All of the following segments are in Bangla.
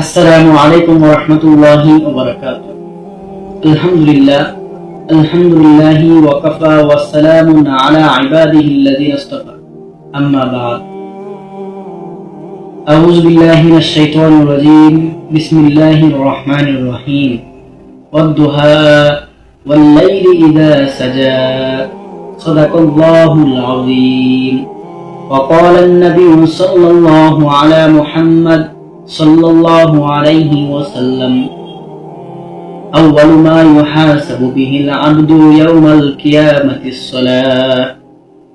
السلام عليكم ورحمة الله وبركاته. الحمد لله الحمد لله وكفى والسلام على عباده الذين اصطفى. أما بعد أعوذ بالله من الشيطان الرجيم. بسم الله الرحمن الرحيم. والضحى والليل إذا سجى. صدق الله العظيم. وقال النبي صلى الله على محمد صلى الله عليه وسلم أول ما يحاسب به العبد يوم القيامة الصلاة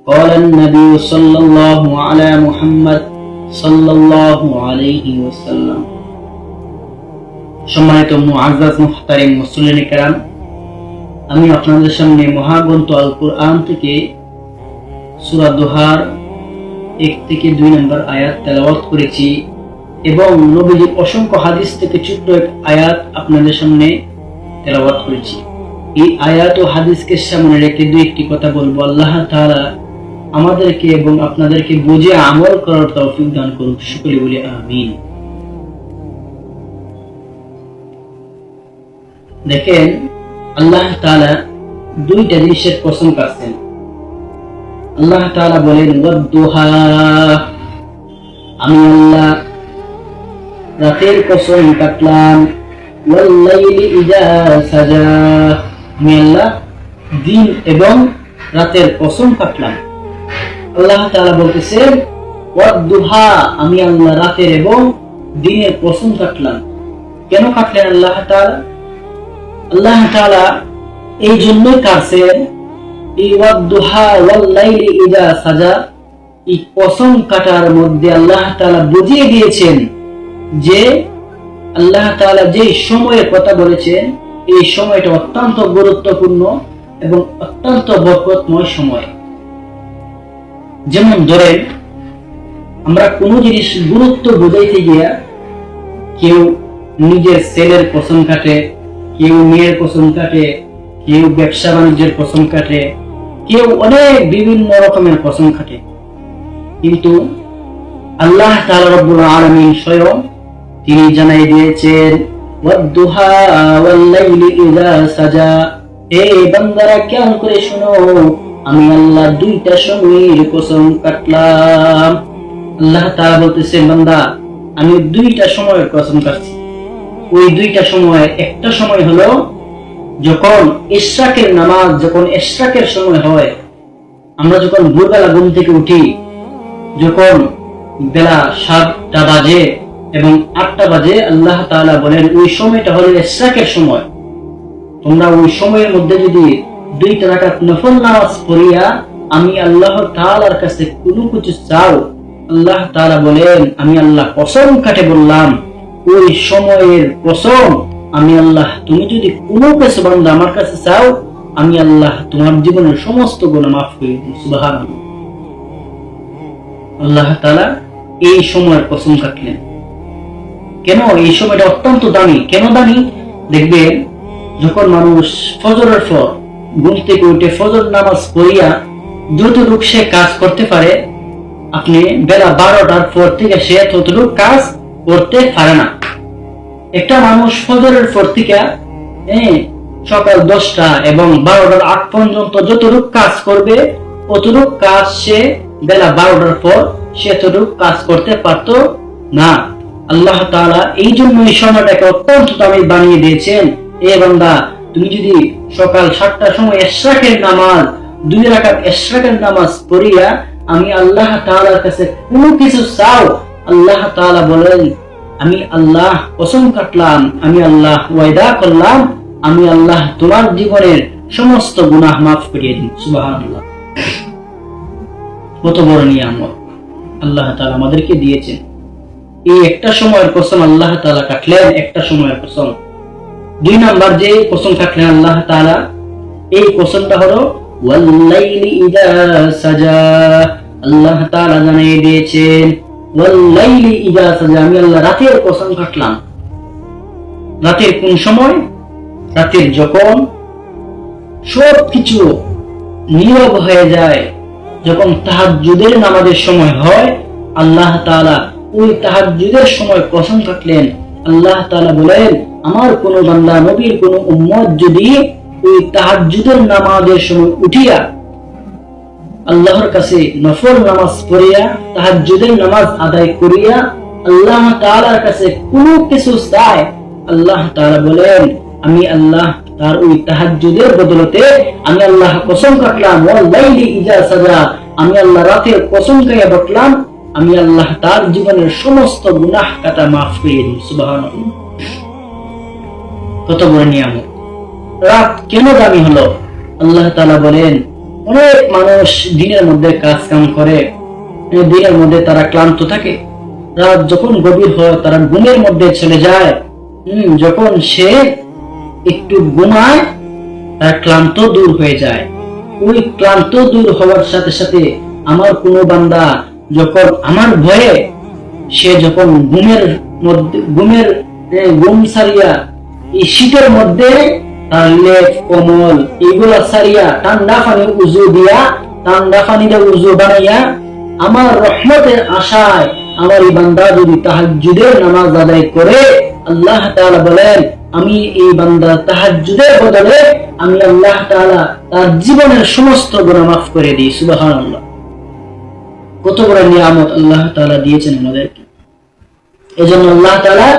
قال النبي صلى الله على محمد صلى الله عليه وسلم সম্মানিত মুআজ্জাজ মুহতারিম মুসলিম কেরাম আমি আপনাদের সামনে মহাগ্রন্থ আল কোরআন থেকে সূরা দোহার এক থেকে দুই নম্বর আয়াত তেলাওয়াত করেছি এবং নবীজির অসংখ্য হাদিস থেকে ছোট্ট এক আয়াত আপনাদের সামনে তেলাওয়াত করেছি। এই আয়াত ও হাদিসকে সামনে রেখে দুই একটি কথা বলব। আল্লাহ তাআলা আমাদেরকে এবং আপনাদেরকে বুঝে আমল করার তৌফিক দান করুক। সকলে বলি আমিন। দেখেন, আল্লাহ তাআলা দুইটা জিনিসের কসম কাটছেন। আল্লাহ তাআলা বলেন আমি আল্লাহ রাতের কসম কাটলাম। ওয়াল্লাইলি ইজা সাজা। আমি আল্লাহ, দিন এবং রাতের কসম কাটলাম। আল্লাহ তাআলা বলতেছেন আমি আল্লাহ রাতের এবং দিনের কসম কাটলাম। কেন কাটলেন আল্লাহ তাআলা? আল্লাহ তাআলা এই জন্যই কাটছেন এই ওয়াদ্দুহা, ওয়াল্লাইলি ইজা সাজা, এই কসম কাটার মধ্যে আল্লাহ তাআলা বুঝিয়ে দিয়েছেন যে আল্লাহ তাআলা যে সময়ের কথা বলেছেন, এই সময়টা অত্যন্ত গুরুত্বপূর্ণ এবং অত্যন্ত বরকতময় সময়। যেমন ধরেন, আমরা কোনো জিনিস গুরুত্ব বোঝাইতে গিয়া কেউ নিজের ছেলের কসম কাটে, কেউ মেয়ের কসম কাটে, কেউ ব্যবসা বাণিজ্যের কসম কাটে, কেউ অনেক বিভিন্ন রকমের কসম কাটে। কিন্তু আল্লাহ তাআলা রব্বুল আলামিন স্বয়ং তিনি জানাই দিয়েছেন কেমন করে শোনো, আমি আল্লাহ দুইটা সময়ের কসম কাটলাম। আল্লাহ বলতেছেন, বান্দা, আমি দুইটা সময়ের কসম কাটছি। ওই দুইটা সময়, একটা সময় হলো যখন ইশরাকের নামাজ, যখন ইশরাকের সময় হয়, আমরা যখন ভোরবেলা ঘুম থেকে উঠি, যখন বেলা সাতটা বাজে এবং আটটা বাজে আল্লাহ তাআলা বলেন, ওই সময়টা হলো ইশরাকের সময়। তোমরা ওই সময়ের মধ্যে যদি দুইটা রাকাত নফল নামাজ পড়িয়া আমি আল্লাহ তাআলার কাছে কোনো কিছু চাও, আল্লাহ তাআলা বলেন, আমি আল্লাহ কসম কাটে বললাম, ওই সময়ের কসম আমি আল্লাহ, তুমি যদি কোনো কিছু বান্দা আমার কাছে চাও, আমি আল্লাহ তোমার জীবনের সমস্ত গুণা মাফ করে দিই সুবহানাল্লাহ। আল্লাহ তালা এই সময়ের কসম কাটলেন। কেন এই সময়টা অত্যন্ত দামি? কেন দামি? দেখবেন যখন মানুষ ফজরের পর ঘুম থেকে উঠে ফজর নামাজ পড়িয়া যতটুক সে কাজ করতে পারে, আপনি বেলা বারোটার পর থেকে সে ততটুক কাজ করতে পারে না। একটা মানুষ ফজরের পর থেকে সকাল দশটা এবং বারোটার আগ পর্যন্ত যতটুক কাজ করবে, অতটুক কাজ সে বেলা বারোটার পর সে ততটুক কাজ করতে পারত না। আল্লাহ তাআলা এই জন্য এই সময়টাকে অত্যন্ত দামি বানিয়ে দিয়েছেন। এ বান্দা, তুমি যদি সকাল সাতটার সময় এশরাকের নামাজ, দুই রাকাত এশরাকের নামাজ পড়িয়া আমি আল্লাহ তাআলার কাছে কোনো কিছু চাও, আল্লাহ তাআলা বলেন, আমি আল্লাহ কসম কাটলাম, আমি আল্লাহ ওয়াদা করলাম, আমি আল্লাহ তোমার জীবনের সমস্ত গুনাহ মাফ করিয়ে দিন সুবহানাল্লাহ। কত বড় নিয়ামত। আল্লাহ তাআলা আমাদেরকে দিয়েছেন। এই একটা সময়ের কসম আল্লাহ তাআলা কাটলেন, একটা সময়ের কসম। দুই নাম্বার যে কসম কাটলেন আল্লাহ তাআলা, এই কসমটা হলো, ওয়াল্লাইলি ইদা সাজা আল্লাহ জানিয়ে দিয়েছেন, ওয়াল্লাইলি ইদা সাজা আমি আল্লাহ রাতের কাটলাম। রাতের কোন সময়? রাতের যখন সব কিছু নীরব হয়ে যায়, যখন তাহাজ্জুদের নামাজের সময় হয়, আল্লাহ তাআলা ওই তাহাজ্জুদের সময় কসম কাটলেন আল্লাহ তাআলা বলেন, আমার কোন বান্দা নবীর কোন উম্মত যদি ওই তাহাজ্জুদের নামাজের সময় উঠিয়া আল্লাহর কাছে নফল নামাজ পড়িয়া তাহাজ্জুদের নামাজ আদায় করিয়া আল্লাহ তাআলার কাছে কোনো কিছু চায়, আল্লাহ তাআলা বলেন, আমি আল্লাহ তার ওই তাহাজ্জুদের বদলতে আমি আল্লাহ কসম কাটলাম ইজা সাজা। আমি আল্লাহ রাতের কসম খাইয়া বটলাম আমি আল্লাহ তার জীবনের সমস্ত গুনাহ কাটা মাফ করিয়ে দিই সুবহানাল্লাহ। কত বড় নিয়ামত। রাত কেন দামি হলো? আল্লাহ তাআলা বলেন, অনেক মানুষ দিনের মধ্যে কাজ কাম করে দিনের মধ্যে তারা ক্লান্ত থাকে। রাত যখন গভীর হয়, তারা ঘুমের মধ্যে চলে যায়। হম, যখন সে একটু ঘুমায়, তার ক্লান্ত দূর হয়ে যায়। ওই ক্লান্ত দূর হওয়ার সাথে সাথে আমার কোনো বান্দা যখন আমার ভয়ে সে যখন ঘুমের মধ্যে, ঘুমের ঘুম সারিয়া এই শীতের মধ্যে তার লেপ, কমল এগুলা সারিয়া ঠান্ডা পানি উজু দিয়া, ঠান্ডা পানিতে উজু বানাইয়া আমার রহমতের আশায় আমার এই বান্দা যদি তাহাজ্জুদের নামাজ আদায় করে, আল্লাহ তাআলা বলেন, আমি এই বান্দা তাহাজ্জুদের বদলে আমি আল্লাহ তাআলা তার জীবনের সমস্ত গুনাহ মাফ করে দিই। সুবহানাল্লাহ। কত বড় নিয়ামত আল্লাহ তাআলা দিয়েছেন আমাদেরকে। এজন্য আল্লাহ তাআলা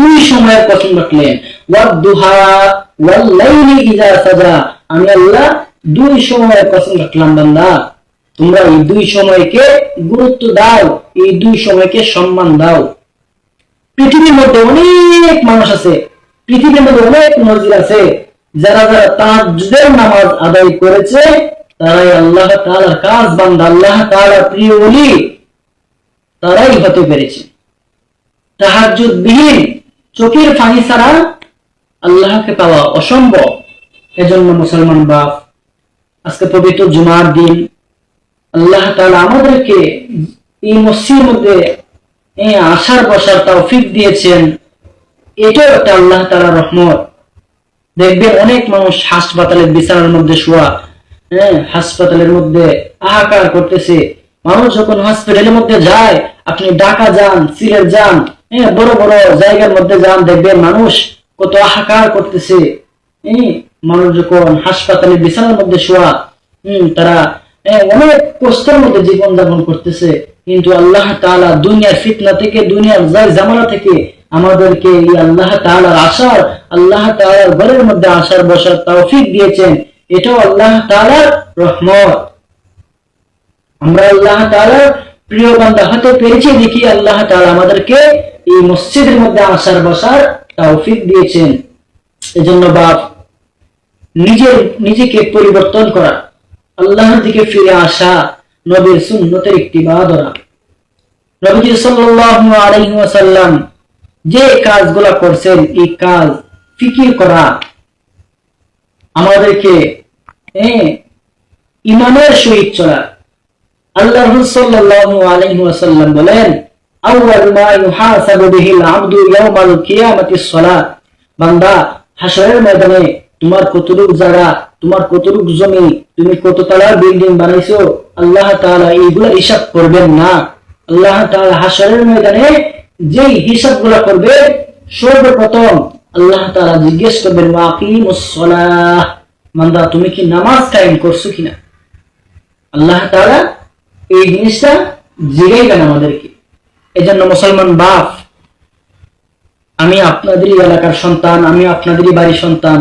দুই সময়ের কসম রাখলেন আমি আল্লাহ দুই সময়ের কসম রাখলাম বান্দা, তোমরা এই দুই সময়কে গুরুত্ব দাও, এই দুই সময়কে সম্মান দাও। পৃথিবীর মধ্যে অনেক মানুষ আছে, পৃথিবীর মধ্যে অনেক মসজিদ আছে, যারা যারা তাহাজ্জুদের নামাজ আদায় করেছে তারাই আল্লাহ তাআলার কাজ, বান্দা আল্লাহ তাআলার প্রিয় ওলি, তারাই হতে পেরেছে। তাহাজ্জুদ বিহীন চোখের পানি ছাড়া আল্লাহকে পাওয়া অসম্ভব। এজন্য মুসলমান বাপ, আজকে পবিত্র জুমার দিন, আল্লাহ তাআলা আমাদেরকে এই মসজিদের মধ্যে আসার বসার তৌফিক দিয়েছেন। এটাও একটা আল্লাহ তাআলার রহমত। দেখবেন অনেক মানুষ হাসপাতালের বিছানার মধ্যে শোয়া হ্যাঁ হাসপাতালের মধ্যে করতেছে। মানুষ যখন মধ্যে যায় আপনি ঢাকা যান সিলেট যান হ্যাঁ বড় বড় জায়গার মধ্যে যান দেখবেন মানুষ কত হাহাকার করতেছে। হ্যাঁ মানুষ যখন হাসপাতালের বিছানার মধ্যে শোয়া হম তারা হ্যাঁ, অনেক কষ্টের মধ্যে জীবন যাপন করতেছে। কিন্তু আল্লাহ তাআলা দুনিয়ার ফিতনা থেকে দুনিয়ার যাই জামানা থেকে আমাদেরকে এই আল্লাহ তাআলার আশার আল্লাহ তাআলার ঘরের মধ্যে আসার বসার তৌফিক দিয়েছেন। এটাও আল্লাহ তাআলার রহমত। আমরা আল্লাহ তাআলার প্রিয় বান্দা হতে পেরেছি দেখি আল্লাহ তাআলা আমাদেরকে এই মসজিদের মধ্যে আসার বসার তৌফিক দিয়েছেন। এজন্য বাপ, নিজের, নিজেকে পরিবর্তন করা, আল্লাহর দিকে ফিরে আসা নবীর সুন্নতের একটি ধরা নবীজি সাল্লাল্লাহু আলাইহি যে কাজগুলা করছেন, এই কাজ ফিকির করা আমাদেরকে হ্যাঁ, ইমানের সহিত চলা। আল্লাহ সাল্লাল্লাহু আলাইহি ওয়াসাল্লাম বলেন আউয়াল মা ইউহাসাবু আবদু ইয়াউমাল কিয়ামাতিস সালাত। বান্দা হাসরের ময়দানে তোমার কতটুক জায়গা তোমার কতটুক জমি তুমি কত তলার বিল্ডিং বানাইছো আল্লাহ তাআলা এইগুলো হিসাব করবেন না। আল্লাহ তাআলা হাসরের ময়দানে যেই হিসাবগুলো করবে সর্বপ্রথম আল্লাহ তাআলা জিজ্ঞেস করবেন ওয়াকিমুস সালাহ। বান্দা, তুমি কি নামাজ কায়েম করছ কিনা? আল্লাহ তাআলা এই জিনিসটা জিগাইবেন আমাদেরকে। এজন্য মুসলমান বাপ, আমি আপনাদেরই এলাকার সন্তান, আমি আপনাদেরই বাড়ির সন্তান।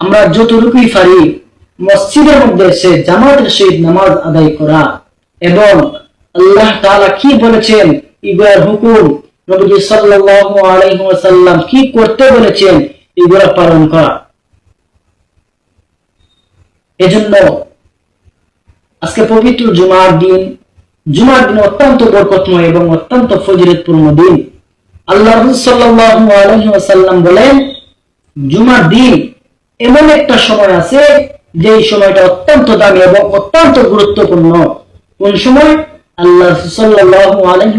আমরা যতটুকুই পারি মসজিদের মধ্যে এসে জামাতের সহিত নামাজ আদায় করা এবং আল্লাহ তাআলা কি বলেছেন? ইগুলার হুকুম আলাইহি ওয়াসাল্লাম কি করতে বলেছেন? এগুলা পালন করা। এজন্য আজকে পবিত্র জুমার দিন জুমার দিন অত্যন্ত বরকতময় এবং অত্যন্ত ফজিলতপূর্ণ দিন। আল্লাহ ওয়াসাল্লাম বলেন, জুমার দিন এমন একটা সময় আছে যে সময়টা অত্যন্ত দামি এবং অত্যন্ত গুরুত্বপূর্ণ। কোন সময়? আল্লাহ আলাইহি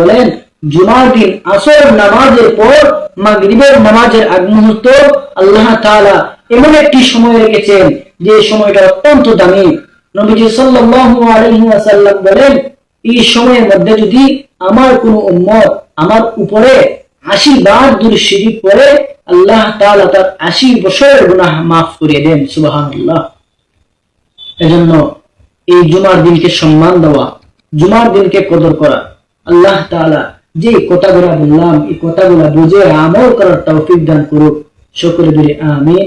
বলেন, জুমার দিন আসর নামাজের পর, মাগরিবের নামাজের আগ মুহূর্ত আল্লাহ তাআলা এমন একটি সময় রেখেছেন যে সময়টা অত্যন্ত দামি। নবীজি সাল্লাল্লাহু আলাইহি ওয়াসাল্লাম বলেন, এই সময়ের মধ্যে যদি আমার কোনো উম্মত আমার উপরে আশি বার দূর সিঁড়ি পরে আল্লাহ তাআলা তার আশি বছরের গুনাহ মাফ করিয়ে দেন, সুবহানাল্লাহ। এজন্য এই জুমার দিনকে সম্মান দেওয়া, জুমার দিনকে কদর করা, আল্লাহ তাআলা যে কথাগুলো বললাম, এই কথাগুলো বুঝে আমল করার তৌফিক দান করুক। সকলে বলি আমিন।